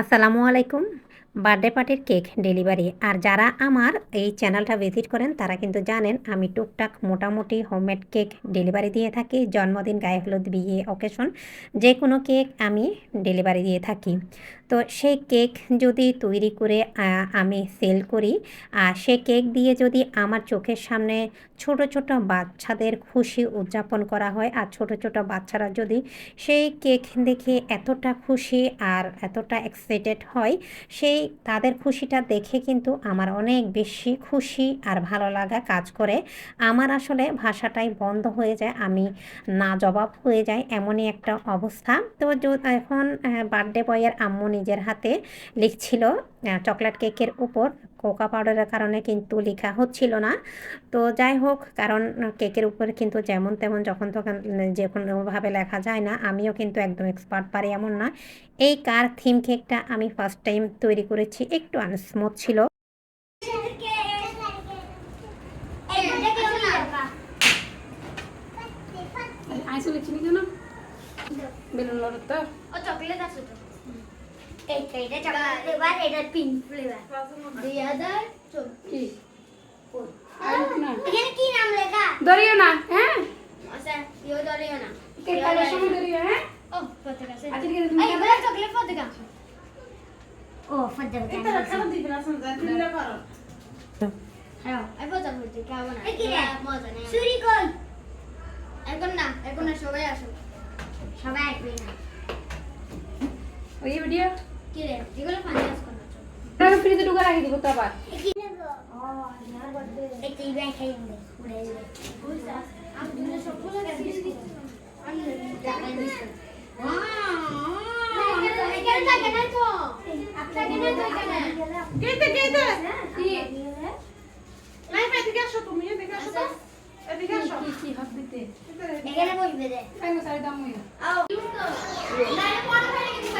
আসসালামু আলাইকুম। বার্থডে পার্টির কেক ডেলিভারি। আর যারা আমার এই চ্যানেলটা ভিজিট করেন, তারা কিন্তু জানেন আমি টুকটাক মোটামুটি হোমমেড কেক ডেলিভারি দিয়ে থাকি। জন্মদিন, গায়ে হলুদ, বিয়ে, অকেশন যে কোনো কেক আমি ডেলিভারি দিয়ে থাকি। তো সেই কেক যদি তৈরি করে আমি সেল করি, আর সেই কেক দিয়ে যদি আমার চোখের সামনে ছোট ছোট বাচ্চাদের খুশি উদযাপন করা হয়, আর ছোট ছোট বাচ্চারা যদি সেই কেক দেখে এতটা খুশি আর এতটা এক্সাইটেড হয়, সেই তাদের খুশিটা দেখে কিন্তু আমার অনেক বেশি খুশি আর ভালো লাগা কাজ করে। আমার আসলে ভাষাটাই বন্ধ হয়ে যায়, আমি না জবাব হয়ে যায় এমনই একটা অবস্থা। তো এখন বার্থডে বয়ের আম্মু নিজের হাতে লিখছিল চকলেট কেকের উপর। কোকা পাউডারের কারণে কিন্তু লেখা হচ্ছিল না। তো যাই হোক কারণ কেকের উপরে কিন্তু যেমন তেমন যখন তখন যে কোনোভাবে লেখা যায় না আমিও কিন্তু একদম এক্সপার্ট পারি এমন না। এই কার থিম কেকটা আমি ফার্স্ট টাইম তৈরি করেছি একটু আনস্মুথ ছিল। আইসলে চিনি কেন? বেলুন লড়ত তো। চকলেট আছে তো। এটা চকলেট ফ্লেভার এটা পিঙ্ক ফ্লেভার এখানে কি নাম লেখা? ধরিও না হ্যাঁ? আচ্ছা ইও ধরিও না। সময় ধরিও হ্যাঁ? ও আচ্ছা, হ্যাঁ আই না কি রে? মজা নেই চুরি এখন না এখন না সবাই আসো সবাই আসবে না। ওই ভিডিও কি রে? এগুলো পানি আসবে না আমি ফ্রিজে ঢুকে রাখি দিব তো? আবার কেটে কেটে কি লাইফ এদিকে আসো তুমি এদিকে আসো তো। এদিকে আসো। কি কি হাত দিতে এখানে বসবে দে ফাইন সারি দাম হই আও নাইলে পড়া ফেলে গেছি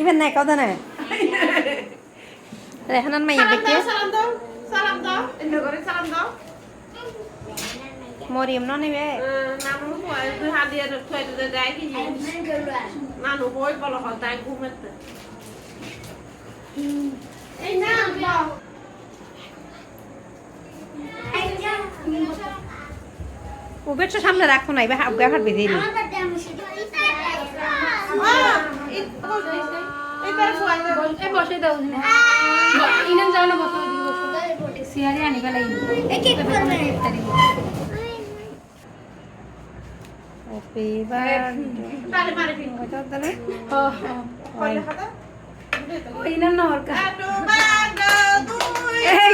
ইভেন নাই কথা নাই। রেহানান মাইয়া দেখে। সালাম দাও সালাম দাও এন্ড করে সালাম দাও। মরিয়ম ন নেবে? নানু কয় দুই হাত দিয়ে থুই দিতে দেয় কি নানু কই বলো হল তাই ঘুমেতে এই না দাও উবেরটা সামনে রাখো না এবার দিই। বসে দাও ইনাম যাও না বসো সিয়ারি আনি গেলাই এই কেক করবে হ্যাপি বার্থডে তালে মারে ফিন ও কয় দেখা দাও ও ইনাম না ওর কা হ্যাপি বার্থডে টু এই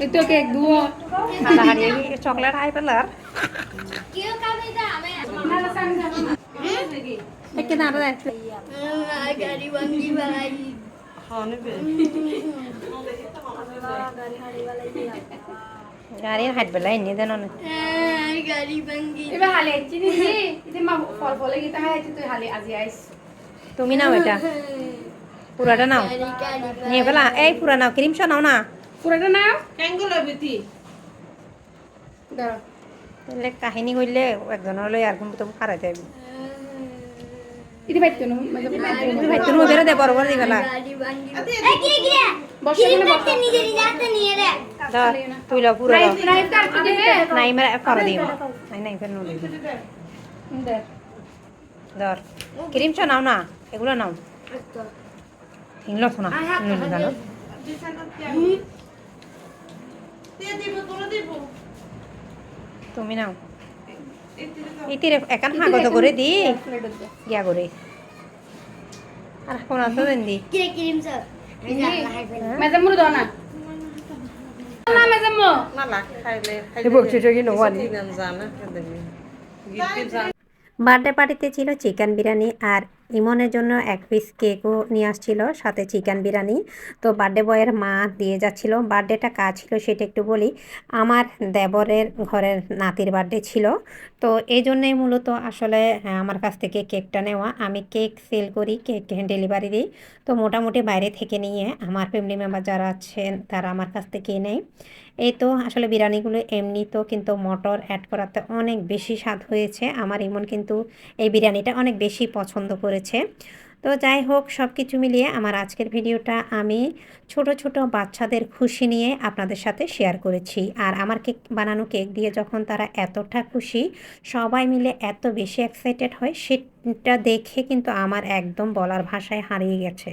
না হয় কেক এই তো কেক দুও চকলেট হাই পেলার কেউ খাবে এটা আমি না না সামনে যাব না একে না রে গাড়ি হাইট বেলা এনে দেন না গাড়ি বাঙ্গি এবার হালে আইছি দিদি ইতে মা ফল ফলে গিতা হাই তুই হালে আজি আইস তুমি নাও এটা পুরাটা নাও নিয়ে ফেলা এই পুরা নাও ক্রিম নাও না তাহলে কাহিনী করলে একজনের লই আর কিন্তু তুমি হারাইতে হবে ইতে বাইতো না মানে ভাই তুমি ওদের দে বড় বড় দি ফেলা গাড়ি বাঙ্গি এই কি কি বসে কি এখানে নিজে নিজে হাতে নিয়ে রে তুই লো পুরো নাইফ নাইফ কাটতে দিবে নাই মেরে করে দিও নাই নাই ফের নো দিও দে। ধর ক্রিম শো নাও না এগুলো নাও। নুন দিব তোরা দিব তুমি নাও। ইতিরে একান হাগত করে দি গিয়া করে। আর কোন আছে দেন দি। কি ক্রিম স্যার? দাও না। না খাইলে জানা বার্থডে পার্টিতে ছিল চিকেন বিরিয়ানি আর ইমনের জন্য এক পিস কেকও নিয়ে আসছিল সাথে চিকেন বিরিয়ানি। তো বার্থডে বয়ের মা দিয়ে যাচ্ছিল বার্থডেটা কাজ ছিল সেটা একটু বলি। আমার দেবরের ঘরের নাতির বার্থডে ছিল। তো এই জন্যই মূলত আসলে হ্যাঁ, আমার কাছ থেকে কেকটা নেওয়া। আমি কেক সেল করি কেক ডেলিভারি দিই। তো মোটামুটি বাইরে থেকে নিয়ে আমার ফ্যামিলি মেম্বার যারা আছেন তারা আমার কাছ থেকে নেয়। এই তো আসলে বিরিয়ানিগুলো এমনি তো কিন্তু মটর অ্যাড করাতে অনেক বেশি স্বাদ হয়েছে। আমার ইমন কিন্তু এই বিরিয়ানিটা অনেক বেশি পছন্দ করেছে। তো যাই হোক সব কিছু মিলিয়ে আমার আজকের ভিডিওটা আমি ছোট ছোট বাচ্চাদের খুশি নিয়ে আপনাদের সাথে শেয়ার করেছি। আর আমার কেক বানানো কেক দিয়ে যখন তারা এতটা খুশি, সবাই মিলে এত বেশি এক্সাইটেড হয়, সেটা দেখে কিন্তু আমার একদম বলার ভাষায় হারিয়ে গেছে।